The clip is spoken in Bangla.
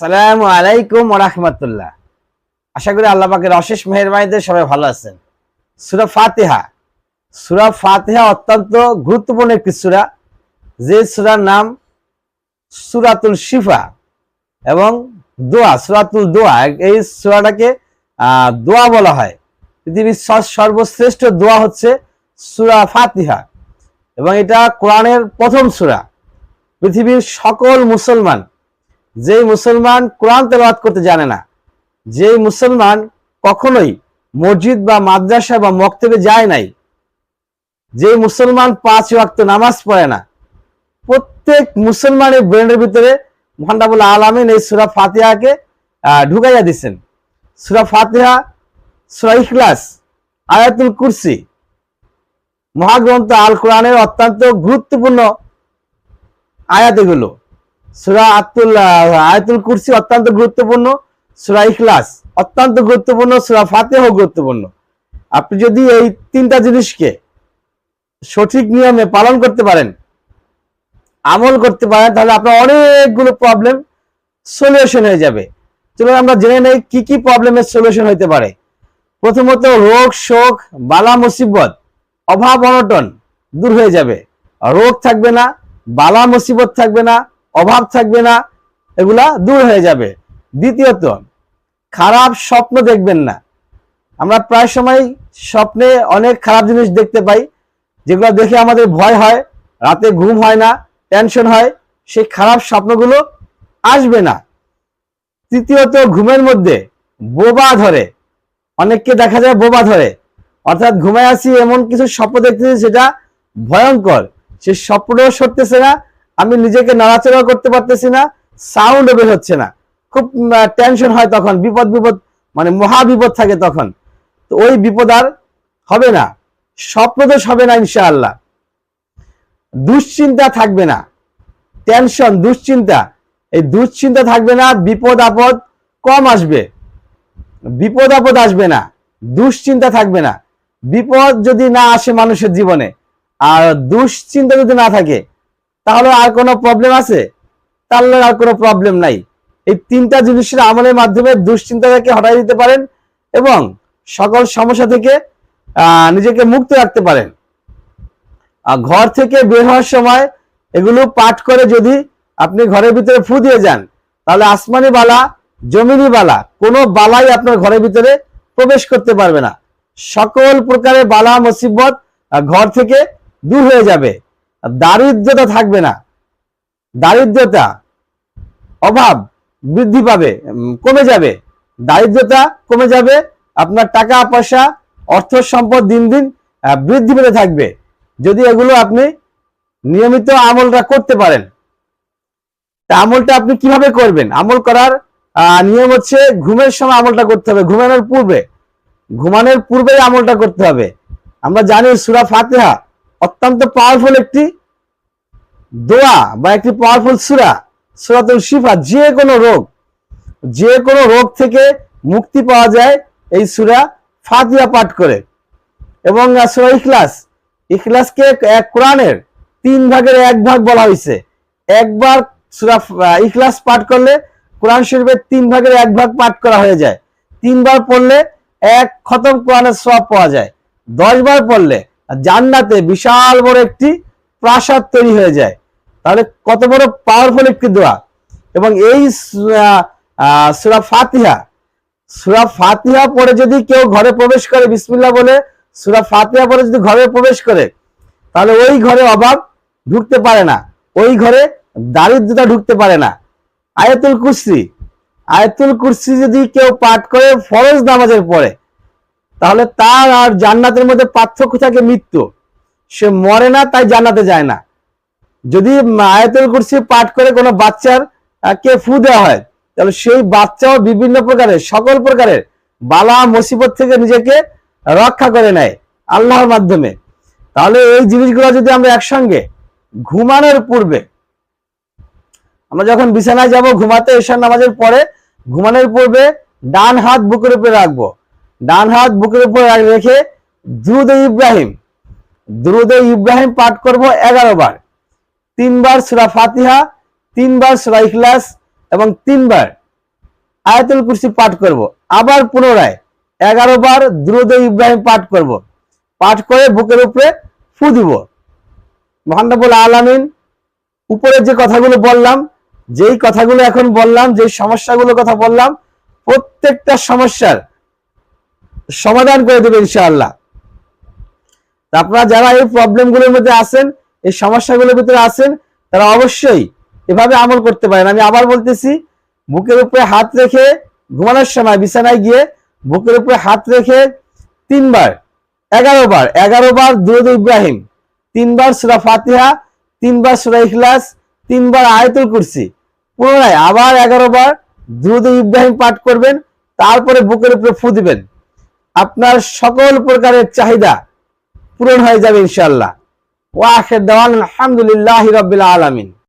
সালামু আলাইকুম রাহমাতুল্লাহ। আশা করি আল্লাহ পাকের অশেষ মেহরবানিতে সবাই ভালো আছেন। সুরা ফাতিহা। সুরা ফাতিহা অত্যন্ত গুরুত্বপূর্ণ একটি সুরা। যে সুরার নাম সুরাতুল শিফা এবং দোয়া, সুরাতুল দোয়া। এই সুরাটাকে দোয়া বলা হয়। পৃথিবীর সর্বশ্রেষ্ঠ দোয়া হচ্ছে সুরা ফাতিহা। এবং এটা কোরআনের প্রথম সুরা। পৃথিবীর সকল মুসলমান যেই মুসলমান কোরআন তেলাওয়াত করতে জানে না, যেই মুসলমান কখনোই মসজিদ বা মাদ্রাসা বা মক্তবে যায় নাই যে মুসলমান পাঁচ ওয়াক্ত নামাজ পড়ে না, প্রত্যেক মুসলমানের ব্রেনের ভিতরে মহানবুল আলমিন এই সুরা ফাতিহাকে ঢুকাইয়া দিচ্ছেন সুরা ফাতিহা, সুরা ইখলাস, আয়াতুল কুরসি, মহাগ্রন্থ আল কোরআনের অত্যন্ত গুরুত্বপূর্ণ আয়াত এগুলো সুরা আতুল আয়াতুল কুরসি অত্যন্ত গুরুত্বপূর্ণ। সুরা ইখলাস, অত্যন্ত গুরুত্বপূর্ণ। সুরা ফাতেহ গুরুত্বপূর্ণ। আপনি যদি এই তিনটা জিনিসকে সঠিক নিয়মে পালন করতে পারেন, আমল করতে পারেন, তাহলে আপনার অনেকগুলো প্রবলেম সলিউশন হয়ে যাবে। চলুন আমরা জেনে নেই কি কি প্রবলেমের সলিউশন হতে পারে। প্রথমত রোগ, শোক, বালা, মুসিবত, অভাব, অনটন দূর হয়ে যাবে। রোগ থাকবে না, বালা, মুসিবত থাকবে না অভাব থাকবে না, এগুলা দূর হয়ে যাবে। দ্বিতীয়ত, খারাপ স্বপ্ন দেখবেন না। আমরা প্রায় সময় স্বপ্নে অনেক খারাপ জিনিস দেখতে পাই, যেগুলো দেখে আমাদের ভয় হয়, রাতে ঘুম হয় না টেনশন হয়, সেই খারাপ স্বপ্নগুলো আসবে না। তৃতীয়ত, ঘুমের মধ্যে বোবা ধরে। অনেককে দেখা যায় বোবা ধরে। অর্থাৎ ঘুমায় আসি এমন কিছু স্বপ্ন দেখতেছি, সেটা ভয়ঙ্কর। সে স্বপ্নও সরতেছে না আমি নিজেকে নাড়াচাড়া করতে পারতেছি না সাউন্ড বের হচ্ছে না। খুব টেনশন হয় তখন, বিপদ বিপদ মানে মহা বিপদ থাকে তখন। তো ওই বিপদ আর হবে না, স্বপ্নদোষ হবে না ইনশাআল্লাহ। দুশ্চিন্তা থাকবে না টেনশন দুশ্চিন্তা। এই দুশ্চিন্তা থাকবে না, বিপদ, আপদ কম আসবে। বিপদ, আপদ আসবে না, দুশ্চিন্তা থাকবে না। বিপদ যদি না আসে মানুষের জীবনে, আর দুশ্চিন্তা যদি না থাকে তাহলে আর কোনো প্রবলেম আছে? তাহলে আর কোনো প্রবলেম নাই। এই তিনটা জিনিসের আমলের মাধ্যমে দুশ্চিন্তাটাকে হটাই দিতে পারেন এবং সকল সমস্যা থেকে নিজেকে মুক্ত রাখতে পারেন। ঘর থেকে বের হওয়ার সময় এগুলো পাঠ করে যদি আপনি ঘরের ভিতরে ফু দিয়ে যান, তাহলে আসমানি বালা, জমিনি বালা, কোনো বালাই আপনার ঘরের ভিতরে প্রবেশ করতে পারবে না। সকল প্রকারের বালা, মুসিবত ঘর থেকে দূর হয়ে যাবে। দারিদ্রতা থাকবে না। দারিদ্রতা অভাব বৃদ্ধি পাবে কমে যাবে। দারিদ্রতা কমে যাবে, আপনার টাকা, পয়সা, অর্থ সম্পদ দিন দিন বৃদ্ধি পেতে থাকবে। যদি এগুলো আপনি নিয়মিত আমলটা করতে পারেন, তা আমলটা আপনি কীভাবে করবেন? আমল করার নিয়ম হচ্ছে ঘুমের সময় আমলটা করতে হবে। ঘুমানোর পূর্বে ঘুমানোর পূর্বে আমলটা করতে হবে। আমরা জানি সুরা ফাতেহা অত্যন্ত পাওয়ারফুল একটি দোয়া বা একটি পাওয়ারফুল সুরা সুরাতুল শিফা, যে কোনো রোগ, যে কোনো রোগ থেকে মুক্তি পাওয়া যায় এই সুরা ফাতিয়া পাঠ করে। এবং সুরা ইখলাস, ইখলাসকে এক কোরআনের তিন ভাগের এক ভাগ বলা হয়েছে একবার সুরা ইখলাস পাঠ করলে কোরআন শরীফের তিন ভাগের এক ভাগ পাঠ করা হয়ে যায়। তিনবার পড়লে এক খতম কোরআনের সব পাওয়া যায়। দশ বার পড়লে জান্নাতে বিশাল বড় একটি প্রাসাদ তৈরি হয়ে যায়। তাহলে কত বড় পাওয়ারফুল একটি দোয়া। এবং এই সুরা ফাতিহা সুরা ফাতিহা পরে যদি কেউ ঘরে প্রবেশ করে, বিসমিল্লাহ বলে, সুরা ফাতিহা পরে যদি ঘরে প্রবেশ করে, তাহলে ওই ঘরে অভাব ঢুকতে পারে না। ওই ঘরে দারিদ্রতা ঢুকতে পারে না। আয়াতুল কুরসি আয়াতুল কুরসি যদি কেউ পাঠ করে ফরজ নামাজের পরে, তাহলে তার আর জান্নাতের মধ্যে পার্থক্য থাকে মৃত্যু। সে মরে না, তাই জান্নাতে যায় না। যদি আয়াতুল কুরসি পাঠ করে কোনো বাচ্চার কে ফু দেওয়া হয়, তাহলে সেই বাচ্চাও বিভিন্ন প্রকারের, সকল প্রকারের বালা, মুসিবত থেকে নিজেকে রক্ষা করে নেয় আল্লাহর মাধ্যমে। তাহলে এই জিনিসগুলো যদি আমরা একসঙ্গে ঘুমানোর পূর্বে, আমরা যখন বিছানায় যাব, ঘুমাতে এশার নামাজের পরে ঘুমানোর পূর্বে ডান হাত বুকের উপরে রাখব। ডান হাত বুকের উপরে রাখ- রেখে দ্রুদ ইব্রাহিম দ্রুদ ইব্রাহিম পাঠ করব এগারো বার। তিনবার সুরা ফাতিহা, তিনবার সুরা ইখলাস এবং তিনবার আয়াতুল কুরসি পাঠ করব। আবার পুনরায় এগারো বার দ্রুদ ইব্রাহিম পাঠ করব। পাঠ করে বুকের উপরে ফু দিব। মহানবুল আলামিন উপরে যে কথাগুলো বললাম, যেই কথাগুলো এখন বললাম যে সমস্যাগুলো কথা বললাম, প্রত্যেকটা সমস্যার সমাধান করে দেবে ইনশাআল্লাহ। আপনারা যারা এই প্রবলেমগুলোর মধ্যে আছেন এই সমস্যাগুলোর ভিতরে আছেন, তারা অবশ্যই এভাবে আমল করতে পারেন। আমি আবার বলতেছি, বুকের উপরে হাত রেখে ঘুমানোর সময় বিছানায় গিয়ে বুকের উপরে হাত রেখে তিনবার এগারো বার এগারো বার দুরুদ ইব্রাহিম, তিনবার সুরা ফাতিহা, তিনবার সুরা ইখলাস, তিনবার আয়তুল কুরসি। পুনরায় আবার এগারো বার দুরুদ ইব্রাহিম পাঠ করবেন, তারপরে বুকের উপরে ফু দিবেন। আপনার সকল প্রকারের চাহিদা পূরণ হয়ে যাবে ইনশাল্লাহ ওয়াখের দেওয়ান আলহামদুলিল্লাহ রবিল আলমিন